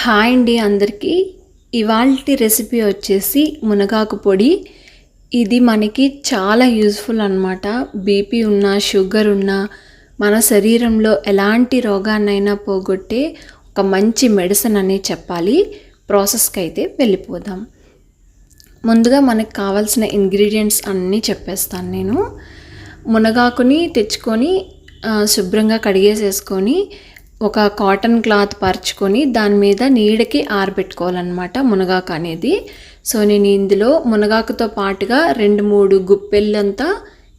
Hi అండి అందరికీ. ఇవాల్టి రెసిపీ వచ్చేసి మునగాకు పొడి. ఇది మనకి చాలా యూజ్ఫుల్ అనమాట బీపీ ఉన్నా షుగర్ ఉన్నా మన శరీరంలో ఎలాంటి రోగాన్నైనా పోగొట్టే ఒక మంచి మెడిసిన్ అనే చెప్పాలి. ప్రాసెస్కి అయితే వెళ్ళిపోదాం. ముందుగా మనకు కావాల్సిన ఇంగ్రీడియంట్స్ అన్నీ చెప్పేస్తాను నేను. మునగాకుని తెచ్చుకొని శుభ్రంగా కడిగేసేసుకొని ఒక కాటన్ క్లాత్ పరుచుకొని దాని మీద నీడకి ఆరబెట్టుకోవాలన్నమాట మునగాకు అనేది. సో నేను ఇందులో మునగాకుతో పాటుగా రెండు మూడు గుప్పెళ్ళంతా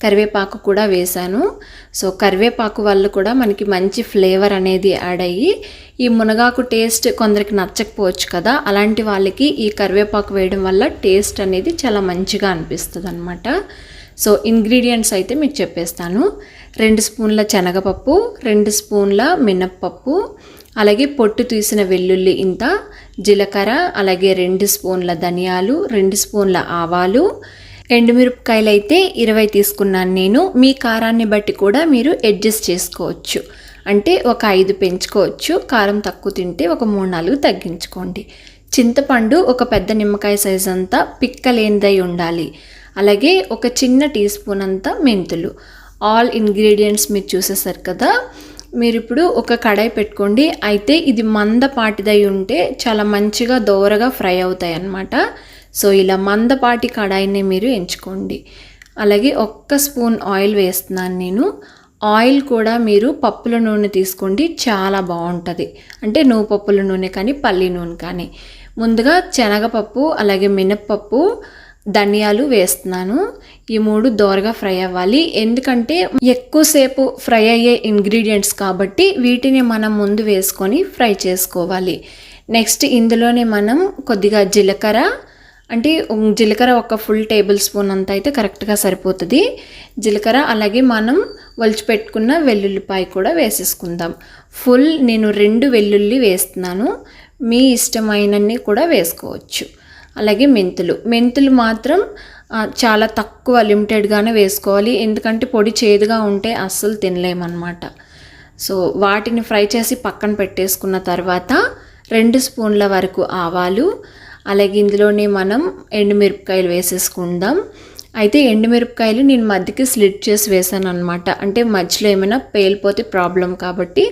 కరివేపాకు కూడా వేశాను. సో కరివేపాకు వల్ల కూడా మనకి మంచి ఫ్లేవర్ అనేది యాడ్ అయ్యి ఈ మునగాకు టేస్ట్ కొందరికి నచ్చకపోవచ్చు కదా. అలాంటి వాళ్ళకి ఈ కరివేపాకు వేయడం వల్ల టేస్ట్ అనేది చాలా మంచిగా అనిపిస్తుంది అనమాట సో ఇంగ్రీడియంట్స్ అయితే మీకు చెప్పేస్తాను. రెండు స్పూన్ల శనగపప్పు రెండు స్పూన్ల మినప్పప్పు అలాగే పొట్టు తీసిన వెల్లుల్లి ఇంత జీలకర్ర అలాగే రెండు స్పూన్ల ధనియాలు రెండు స్పూన్ల ఆవాలు ఎండుమిరపకాయలు అయితే ఇరవై తీసుకున్నాను నేను. మీ కారాన్ని బట్టి కూడా మీరు అడ్జస్ట్ చేసుకోవచ్చు. అంటే ఒక ఐదు పెంచుకోవచ్చు. కారం తక్కువ తింటే ఒక మూడు నాలుగు తగ్గించుకోండి. చింతపండు ఒక పెద్ద నిమ్మకాయ సైజ్ అంతా పిక్కలేనిదై ఉండాలి. అలాగే ఒక చిన్న టీ స్పూన్ అంతా మెంతులు. ఆల్ ఇంగ్రీడియంట్స్ మీరు చూసేసారు కదా. మీరు ఇప్పుడు ఒక కడాయి పెట్టుకోండి. అయితే ఇది మందపాటిదై ఉంటే చాలా మంచిగా దోరగా ఫ్రై అవుతాయి అన్నమాట. సో ఇలా మందపాటి కడాయిని మీరు ఎంచుకోండి. అలాగే ఒక్క స్పూన్ ఆయిల్ వేస్తున్నాను నేను. ఆయిల్ కూడా మీరు పప్పుల నూనె తీసుకోండి. చాలా బాగుంటుంది. అంటే నువ్వు పప్పుల నూనె కానీ పల్లి నూనె కానీ. ముందుగా శనగపప్పు అలాగే మినప్పప్పు ధనియాలు వేస్తున్నాను. ఈ మూడు దోరగా ఫ్రై అవ్వాలి. ఎందుకంటే ఎక్కువసేపు ఫ్రై అయ్యే ఇంగ్రీడియంట్స్ కాబట్టి వీటిని మనం ముందు వేసుకొని ఫ్రై చేసుకోవాలి. నెక్స్ట్ ఇందులోనే మనం కొద్దిగా జీలకర్ర. అంటే జీలకర్ర ఒక ఫుల్ టేబుల్ స్పూన్ అంత అయితే కరెక్ట్గా సరిపోతుంది. జీలకర్ర అలాగే మనం ఒలిచి పెట్టుకున్న వెల్లుల్లిపాయ కూడా వేసేసుకుందాం. ఫుల్ నేను రెండు వెల్లుల్లి వేస్తున్నాను. మీ ఇష్టమైనన్ని కూడా వేసుకోవచ్చు. అలాగే మెంతులు. మెంతులు మాత్రం చాలా తక్కువ లిమిటెడ్గానే వేసుకోవాలి. ఎందుకంటే పొడి చేదుగా ఉంటే అస్సలు తినలేమన్నమాట. సో వాటిని ఫ్రై చేసి పక్కన పెట్టేసుకున్న తర్వాత రెండు స్పూన్ల వరకు ఆవాలు అలాగే ఇందులోనే మనం ఎండుమిరపకాయలు వేసేసుకుందాం. అయితే ఎండుమిరపకాయలు నేను మధ్యకి స్లిట్ చేసి వేసాను అనమాట అంటే మధ్యలో ఏమైనా పేలిపోతే ప్రాబ్లం కాబట్టి.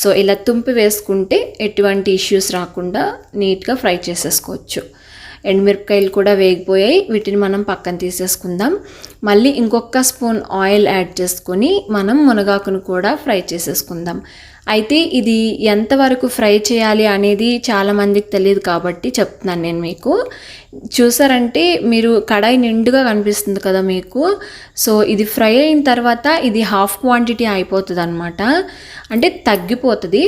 సో ఇలా తుంపి వేసుకుంటే ఎటువంటి ఇష్యూస్ రాకుండా నీట్గా ఫ్రై చేసేసుకోవచ్చు. ఎండుమిరపకాయలు కూడా వేగిపోయాయి. వీటిని మనం పక్కన తీసేసుకుందాం. మళ్ళీ ఇంకొక స్పూన్ ఆయిల్ యాడ్ చేసుకొని మనం మునగాకును కూడా ఫ్రై చేసేసుకుందాం. అయితే ఇది ఎంతవరకు ఫ్రై చేయాలి అనేది చాలామందికి తెలియదు కాబట్టి చెప్తున్నాను నేను మీకు. చూసారంటే మీరు కడాయి నిండుగా కనిపిస్తుంది కదా మీకు. సో ఇది ఫ్రై అయిన తర్వాత ఇది హాఫ్ క్వాంటిటీ అయిపోతుంది అనమాట అంటే తగ్గిపోతుంది.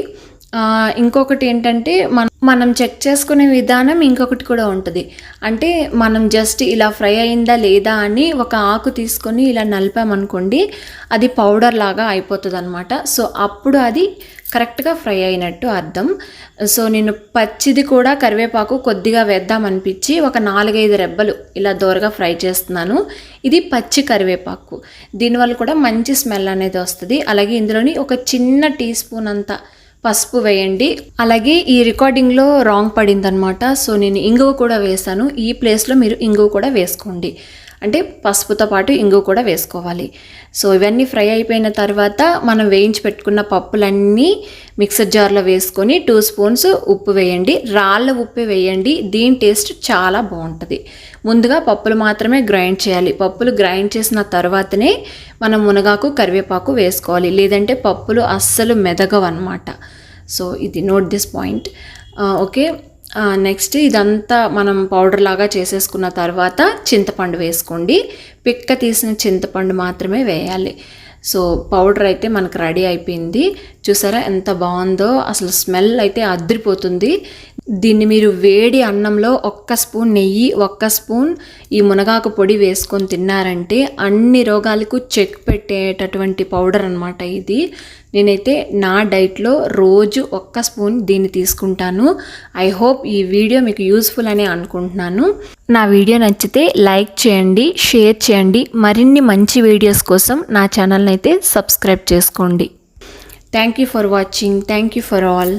ఇంకొకటి ఏంటంటే మనం మనం చెక్ చేసుకునే విధానం ఇంకొకటి కూడా ఉంటుంది. అంటే మనం జస్ట్ ఇలా ఫ్రై అయిందా లేదా అని ఒక ఆకు తీసుకొని ఇలా నలిపామనుకోండి అది పౌడర్ లాగా అయిపోతుంది అనమాట సో అప్పుడు అది కరెక్ట్గా ఫ్రై అయినట్టు అర్థం. సో నేను పచ్చిది కూడా కరివేపాకు కొద్దిగా వేద్దాం అనిపించి ఒక నాలుగైదు రెబ్బలు ఇలా దోరగా ఫ్రై చేస్తున్నాను. ఇది పచ్చి కరివేపాకు. దీనివల్ల కూడా మంచి స్మెల్ అనేది వస్తుంది. అలాగే ఇందులోని ఒక చిన్న టీ స్పూన్ అంతా పసుపు వేయండి. అలాగే ఈ రికార్డింగ్లో రాంగ్ పడిందనమాట సో నేను ఇంగువ కూడా వేశాను. ఈ ప్లేస్లో మీరు ఇంగువ కూడా వేసుకోండి. అంటే పసుపుతో పాటు ఇంగు కూడా వేసుకోవాలి. సో ఇవన్నీ ఫ్రై అయిపోయిన తర్వాత మనం వేయించి పెట్టుకున్న పప్పులన్నీ మిక్సర్ జార్లో వేసుకొని టూ స్పూన్స్ ఉప్పు వేయండి. రాళ్ళ ఉప్పు వేయండి. దీని టేస్ట్ చాలా బాగుంటుంది. ముందుగా పప్పులు మాత్రమే గ్రైండ్ చేయాలి. పప్పులు గ్రైండ్ చేసిన తర్వాతనే మనం మునగాకు కరివేపాకు వేసుకోవాలి. లేదంటే పప్పులు అస్సలు మెదగవు అనమాట సో ఇది note this point. Okay. Next ఇదంతా మనం పౌడర్ లాగా చేసేసుకున్న తర్వాత చింతపండు వేసుకోండి. పిక్క తీసిన చింతపండు మాత్రమే వేయాలి. సో పౌడర్ అయితే మనకు రెడీ అయిపోయింది. చూసారా ఎంత బాగుందో? అసలు స్మెల్ అయితే అదిరిపోతుంది. దీన్ని మీరు వేడి అన్నంలో ఒక్క స్పూన్ నెయ్యి ఒక్క స్పూన్ ఈ మునగాకు పొడి వేసుకొని తిన్నారంటే అన్ని రోగాలకు చెక్ పెట్టేటటువంటి పౌడర్ అనమాట ఇది. నేనైతే నా డైట్లో రోజు ఒక్క స్పూన్ దీన్ని తీసుకుంటాను. ఐ హోప్ ఈ వీడియో మీకు యూస్ఫుల్ అని అనుకుంటున్నాను. నా వీడియో నచ్చితే లైక్ చేయండి షేర్ చేయండి. మరిన్ని మంచి వీడియోస్ కోసం నా ఛానల్ని అయితే సబ్స్క్రైబ్ చేసుకోండి. Thank you for watching. Thank you for all.